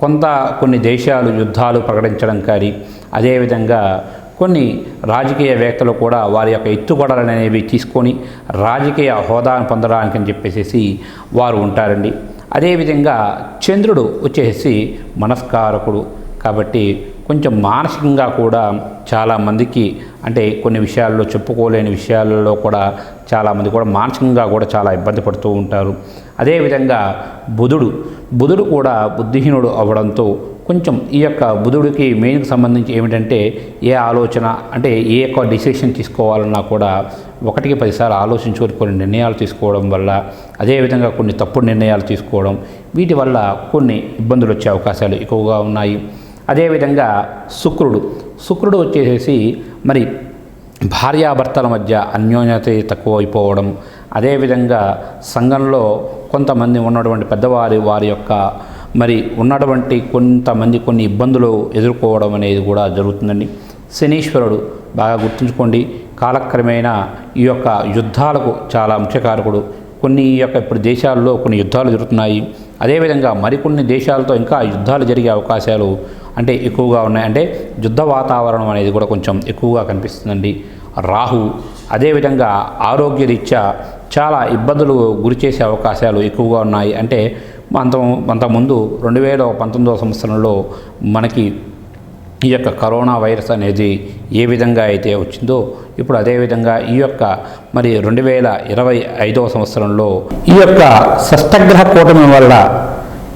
కొంత కొన్ని దేశాలు యుద్ధాలు ప్రకటించడం కానీ అదేవిధంగా కొన్ని రాజకీయవేత్తలు కూడా వారి యొక్క ఎత్తుగడలు అనేవి తీసుకొని రాజకీయ హోదాను పొందడానికి అని చెప్పేసి వారు ఉంటారండి. అదేవిధంగా చంద్రుడు వచ్చేసి మనస్కారకుడు. కాబట్టి కొంచెం మానసికంగా కూడా చాలామందికి అంటే కొన్ని విషయాల్లో చెప్పుకోలేని విషయాలలో కూడా చాలామంది కూడా మానసికంగా కూడా చాలా ఇబ్బంది పడుతూ ఉంటారు. అదేవిధంగా బుధుడు బుధుడు కూడా బుద్ధిహీనుడు అవ్వడంతో కొంచెం ఈ యొక్క బుధుడికి మెయిన్కి సంబంధించి ఏమిటంటే ఏ ఆలోచన అంటే ఏ యొక్క డిసిషన్ తీసుకోవాలన్నా కూడా ఒకటికి పదిసార్లు ఆలోచించుకొని కొన్ని నిర్ణయాలు తీసుకోవడం వల్ల అదేవిధంగా కొన్ని తప్పుడు నిర్ణయాలు తీసుకోవడం వీటి వల్ల కొన్ని ఇబ్బందులు వచ్చే అవకాశాలు ఎక్కువగా ఉన్నాయి. అదేవిధంగా శుక్రుడు. శుక్రుడు వచ్చేసేసి మరి భార్యాభర్తల మధ్య అన్యోన్యత తక్కువైపోవడం అదేవిధంగా సంఘంలో కొంతమంది ఉన్నటువంటి పెద్దవారి వారి యొక్క మరి ఉన్నటువంటి కొంతమంది కొన్ని ఇబ్బందులు ఎదుర్కోవడం అనేది కూడా జరుగుతుందండి. శనీశ్వరుడు బాగా గుర్తుంచుకోండి. కాలక్రమేణా ఈ యొక్క యుద్ధాలకు చాలా ముఖ్యకారకుడు కొన్ని ఈ యొక్క ఇప్పుడు దేశాల్లో కొన్ని యుద్ధాలు జరుగుతున్నాయి. అదేవిధంగా మరికొన్ని దేశాలతో ఇంకా యుద్ధాలు జరిగే అవకాశాలు అంటే ఎక్కువగా ఉన్నాయి. అంటే యుద్ధ వాతావరణం అనేది కూడా కొంచెం ఎక్కువగా కనిపిస్తుందండి. రాహు అదేవిధంగా ఆరోగ్యరీత్యా చాలా ఇబ్బందులు గురి చేసే అవకాశాలు ఎక్కువగా ఉన్నాయి. అంటే అంత అంతకుముందు రెండు వేల పంతొమ్మిదవ సంవత్సరంలో మనకి ఈ యొక్క కరోనా వైరస్ అనేది ఏ విధంగా అయితే వచ్చిందో ఇప్పుడు అదేవిధంగా ఈ యొక్క మరి రెండు వేల ఇరవై ఐదవ సంవత్సరంలో ఈ యొక్క షష్టగ్రహ కూటమి వల్ల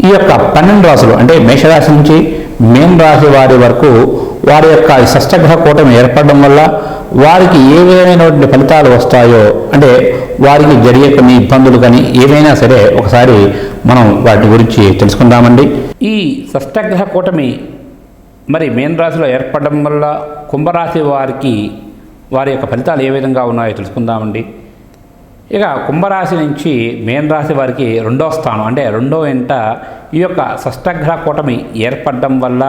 ఈ యొక్క పన్నెండు రాసులు అంటే మేషరాశి నుంచి మేన్ రాశి వారి వరకు వారి యొక్క షష్టగ్రహ కూటమి ఏర్పడడం వల్ల వారికి ఏ విధమైనటువంటి ఫలితాలు వస్తాయో అంటే వారికి జరిగే కొన్ని ఇబ్బందులు కానీ ఏవైనా సరే ఒకసారి మనం వాటి గురించి తెలుసుకుందామండి. ఈ షష్టగ్రహ కూటమి మరి మేన్ రాశిలో ఏర్పడడం వల్ల కుంభరాశి వారికి వారి యొక్క ఫలితాలు ఏ విధంగా ఉన్నాయో తెలుసుకుందామండి. ఇక కుంభరాశి నుంచి మేన్ రాశి వారికి రెండో స్థానం అంటే రెండో ఇంట ఈ యొక్క షష్టగ్రహ కూటమి ఏర్పడడం వల్ల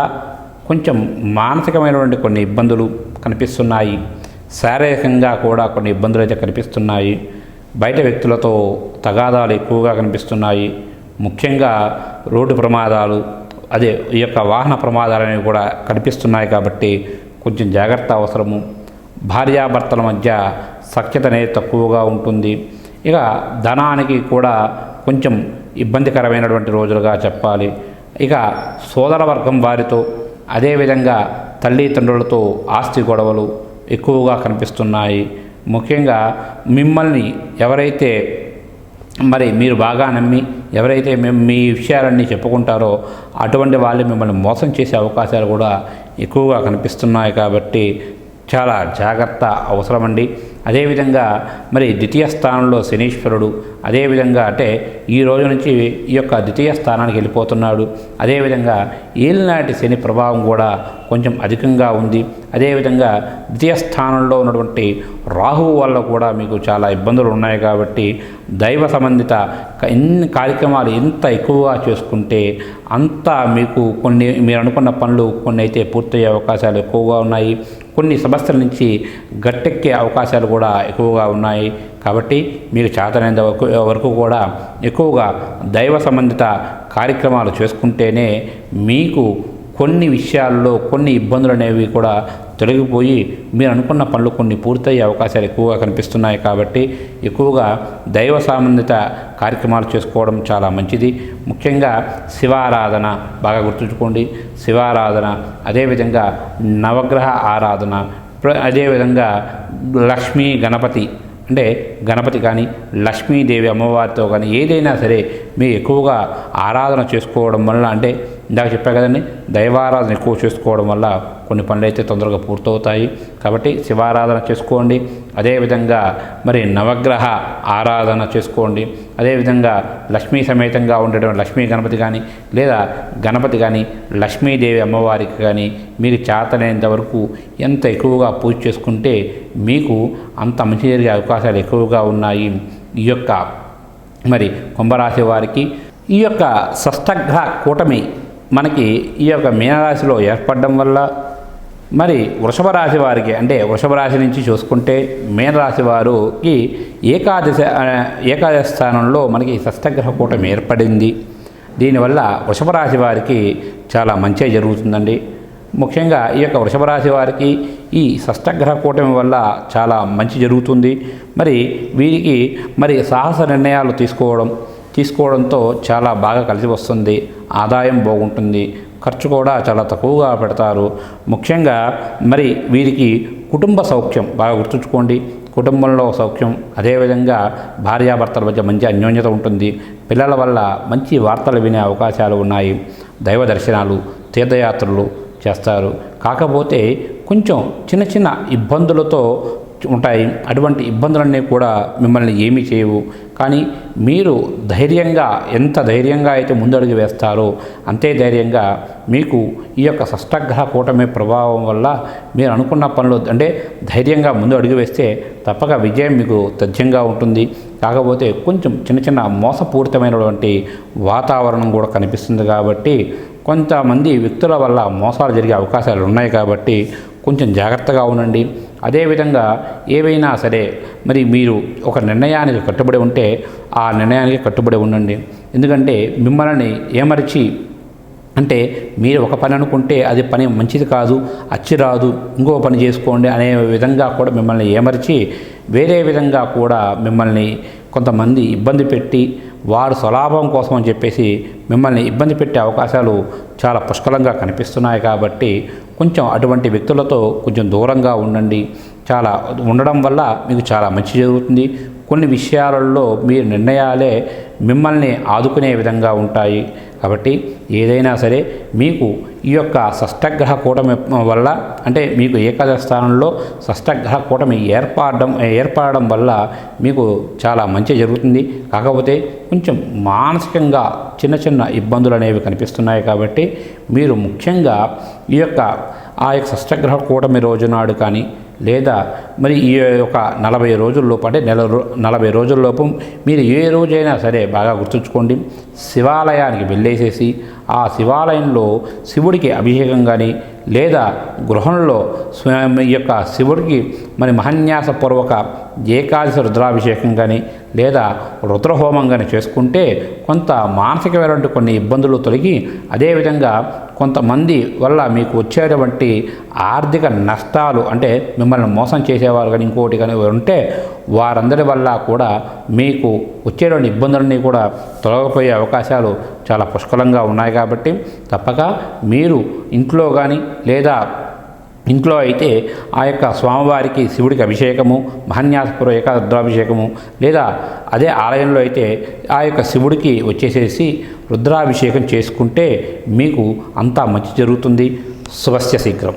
కొంచెం మానసికమైనటువంటి కొన్ని ఇబ్బందులు కనిపిస్తున్నాయి. శారీరకంగా కూడా కొన్ని ఇబ్బందులు అయితే కనిపిస్తున్నాయి. బయట వ్యక్తులతో తగాదాలు ఎక్కువగా కనిపిస్తున్నాయి. ముఖ్యంగా రోడ్డు ప్రమాదాలు అదే ఈ యొక్క వాహన ప్రమాదాలు అనేవి కూడా కనిపిస్తున్నాయి కాబట్టి కొంచెం జాగ్రత్త అవసరము. భార్యాభర్తల మధ్య సఖ్యత అనేది తక్కువగా ఉంటుంది. ఇక ధనానికి కూడా కొంచెం ఇబ్బందికరమైనటువంటి రోజులుగా చెప్పాలి. ఇక సోదర వర్గం వారితో అదేవిధంగా తల్లిదండ్రులతో ఆస్తి గొడవలు ఎక్కువగా కనిపిస్తున్నాయి. ముఖ్యంగా మిమ్మల్ని ఎవరైతే మరి మీరు బాగా నమ్మి ఎవరైతే మేము మీ విషయాలన్నీ చెప్పుకుంటారో అటువంటి వాళ్ళు మిమ్మల్ని మోసం చేసే అవకాశాలు కూడా ఎక్కువగా కనిపిస్తున్నాయి కాబట్టి చాలా జాగ్రత్త అవసరమండి. అదేవిధంగా మరి ద్వితీయ స్థానంలో శనీశ్వరుడు అదేవిధంగా అంటే ఈ రోజు నుంచి ఈ యొక్క ద్వితీయ స్థానానికి వెళ్ళిపోతున్నాడు. అదేవిధంగా ఏలినాటి శని ప్రభావం కూడా కొంచెం అధికంగా ఉంది. అదేవిధంగా ద్వితీయ స్థానంలో ఉన్నటువంటి రాహువు వల్ల కూడా మీకు చాలా ఇబ్బందులు ఉన్నాయి కాబట్టి దైవ సంబంధిత ఎన్ని కార్యక్రమాలు ఎంత ఎక్కువగా చేసుకుంటే అంత మీకు కొన్ని మీరు అనుకున్న పనులు కొన్ని అయితే పూర్తయ్యే అవకాశాలు ఎక్కువగా ఉన్నాయి. కొన్ని సమస్యల నుంచి గట్టెక్కే అవకాశాలు కూడా ఎక్కువగా ఉన్నాయి. కాబట్టి మీకు చేతనైన వరకు వరకు కూడా ఎక్కువగా దైవ సంబంధిత కార్యక్రమాలు చేసుకుంటేనే మీకు కొన్ని విషయాల్లో కొన్ని ఇబ్బందులు అనేవి కూడా తొలగిపోయి మీరు అనుకున్న పనులు కొన్ని పూర్తయ్యే అవకాశాలు ఎక్కువగా కనిపిస్తున్నాయి కాబట్టి ఎక్కువగా దైవ సంబంధిత కార్యక్రమాలు చేసుకోవడం చాలా మంచిది. ముఖ్యంగా శివారాధన బాగా గుర్తుంచుకోండి. శివారాధన అదేవిధంగా నవగ్రహ ఆరాధన ప్ర- అదేవిధంగా లక్ష్మీ గణపతి అంటే గణపతి కానీ లక్ష్మీదేవి అమ్మవారితో కానీ ఏదైనా సరే మీరు ఎక్కువగా ఆరాధన చేసుకోవడం వల్ల అంటే ఇందాక చెప్పా కదండి దైవారాధన ఎక్కువ చేసుకోవడం వల్ల కొన్ని పనులు అయితే తొందరగా పూర్తవుతాయి. కాబట్టి శివారాధన చేసుకోండి. అదేవిధంగా మరి నవగ్రహ ఆరాధన చేసుకోండి. అదేవిధంగా లక్ష్మీ సమేతంగా ఉండడం లక్ష్మీ గణపతి కానీ లేదా గణపతి కానీ లక్ష్మీదేవి అమ్మవారికి కానీ మీకు చేతనేంత వరకు ఎంత ఎక్కువగా పూజ చేసుకుంటే మీకు అంత మంచి జరిగే అవకాశాలు ఎక్కువగా ఉన్నాయి. ఈ యొక్క మరి కుంభరాశి వారికి ఈ యొక్క షష్టగ్రహ కూటమి మనకి ఈ యొక్క మీనరాశిలో ఏర్పడడం వల్ల మరి వృషభ రాశి వారికి అంటే వృషభ రాశి నుంచి చూసుకుంటే మీనరాశి వారికి ఏకాదశ ఏకాదశ స్థానంలో మనకి షష్టగ్రహ కూటమి ఏర్పడింది. దీనివల్ల వృషభ రాశి వారికి చాలా మంచి జరుగుతుందండి. ముఖ్యంగా ఈ యొక్క వృషభ రాశి వారికి ఈ షష్టగ్రహ కూటమి వల్ల చాలా మంచి జరుగుతుంది. మరి వీరికి మరి సాహస నిర్ణయాలు తీసుకోవడం తీసుకోవడంతో చాలా బాగా కలిసి వస్తుంది. ఆదాయం బాగుంటుంది. ఖర్చు కూడా చాలా తక్కువగా పెడతారు. ముఖ్యంగా మరి వీరికి కుటుంబ సౌఖ్యం బాగా గుర్తుంచుకోండి. కుటుంబంలో సౌఖ్యం అదేవిధంగా భార్యాభర్తల మధ్య మంచి అన్యోన్యత ఉంటుంది. పిల్లల వల్ల మంచి వార్తలు వినే అవకాశాలు ఉన్నాయి. దైవ దర్శనాలు తీర్థయాత్రలు చేస్తారు. కాకపోతే కొంచెం చిన్న చిన్న ఇబ్బందులతో ఉంటాయి. అటువంటి ఇబ్బందులన్నీ కూడా మిమ్మల్ని ఏమీ చేయవు. కానీ మీరు ధైర్యంగా ఎంత ధైర్యంగా అయితే ముందడుగు వేస్తారో అంతే ధైర్యంగా మీకు ఈ యొక్క షష్టగ్రహ కూటమి ప్రభావం వల్ల మీరు అనుకున్న పనులు అంటే ధైర్యంగా ముందు అడుగు వేస్తే తప్పక విజయం మీకు తథ్యంగా ఉంటుంది. కాకపోతే కొంచెం చిన్న చిన్న మోసపూరితమైనటువంటి వాతావరణం కూడా కనిపిస్తుంది కాబట్టి కొంతమంది వ్యక్తుల వల్ల మోసాలు జరిగే అవకాశాలు ఉన్నాయి కాబట్టి కొంచెం జాగ్రత్తగా ఉండండి. అదేవిధంగా ఏవైనా సరే మరి మీరు ఒక నిర్ణయానికి కట్టుబడి ఉంటే ఆ నిర్ణయానికి కట్టుబడి ఉండండి. ఎందుకంటే మిమ్మల్ని ఏమరిచి అంటే మీరు ఒక పని అనుకుంటే అది పని మంచిది కాదు అచ్చి రాదు ఇంకో పని చేసుకోండి అనే విధంగా కూడా మిమ్మల్ని ఏమరిచి వేరే విధంగా కూడా మిమ్మల్ని కొంతమంది ఇబ్బంది పెట్టి వారు స్వలాభం కోసం అని చెప్పేసి మిమ్మల్ని ఇబ్బంది పెట్టే అవకాశాలు చాలా పుష్కలంగా కనిపిస్తున్నాయి కాబట్టి కొంచెం అటువంటి వ్యక్తులతో కొంచెం దూరంగా ఉండండి. చాలా ఉండడం వల్ల మీకు చాలా మంచి జరుగుతుంది. కొన్ని విషయాలలో మీ నిర్ణయాలే మిమ్మల్ని ఆదుకునే విధంగా ఉంటాయి. కాబట్టి ఏదైనా సరే మీకు ఈ యొక్క షష్టగ్రహ కూటమి వల్ల అంటే మీకు ఏకాదశ స్థానంలో షష్టగ్రహ కూటమి ఏర్పడడం ఏర్పడడం వల్ల మీకు చాలా మంచి జరుగుతుంది. కాకపోతే కొంచెం మానసికంగా చిన్న చిన్న ఇబ్బందులు అనేవి కనిపిస్తున్నాయి కాబట్టి మీరు ముఖ్యంగా ఈ యొక్క ఆ యొక్క షష్టగ్రహ కూటమి రోజు నాడు కానీ లేదా మరి ఈ యొక్క నలభై రోజుల్లోపు అంటే నెల నలభై రోజుల్లోపు మీరు ఏ రోజైనా సరే బాగా గుర్తుంచుకోండి. శివాలయానికి వెళ్ళేసేసి ఆ శివాలయంలో శివుడికి అభిషేకం కానీ లేదా గృహంలో ఈ యొక్క శివుడికి మరి మహన్యాసపూర్వక ఏకాదశి రుద్రాభిషేకం కానీ లేదా రుద్రహోమం కానీ చేసుకుంటే కొంత మానసికమైనటువంటి కొన్ని ఇబ్బందులు తొలగి అదేవిధంగా కొంతమంది వల్ల మీకు వచ్చేటువంటి ఆర్థిక నష్టాలు అంటే మిమ్మల్ని మోసం చేసేవారు కానీ ఇంకోటి కానీ ఉంటే వారందరి వల్ల కూడా మీకు వచ్చేటువంటి ఇబ్బందులన్నీ కూడా తొలగిపోయే అవకాశాలు చాలా పుష్కలంగా ఉన్నాయి కాబట్టి తప్పక మీరు ఇంట్లో కానీ లేదా ఇంట్లో అయితే ఆ యొక్క స్వామివారికి శివుడికి అభిషేకము మహన్యాసపుర ఏకారుద్రాభిషేకము లేదా అదే ఆలయంలో అయితే ఆ యొక్క శివుడికి వచ్చేసేసి రుద్రాభిషేకం చేసుకుంటే మీకు అంతా మంచి జరుగుతుంది. శుభస్య శీఘ్రం.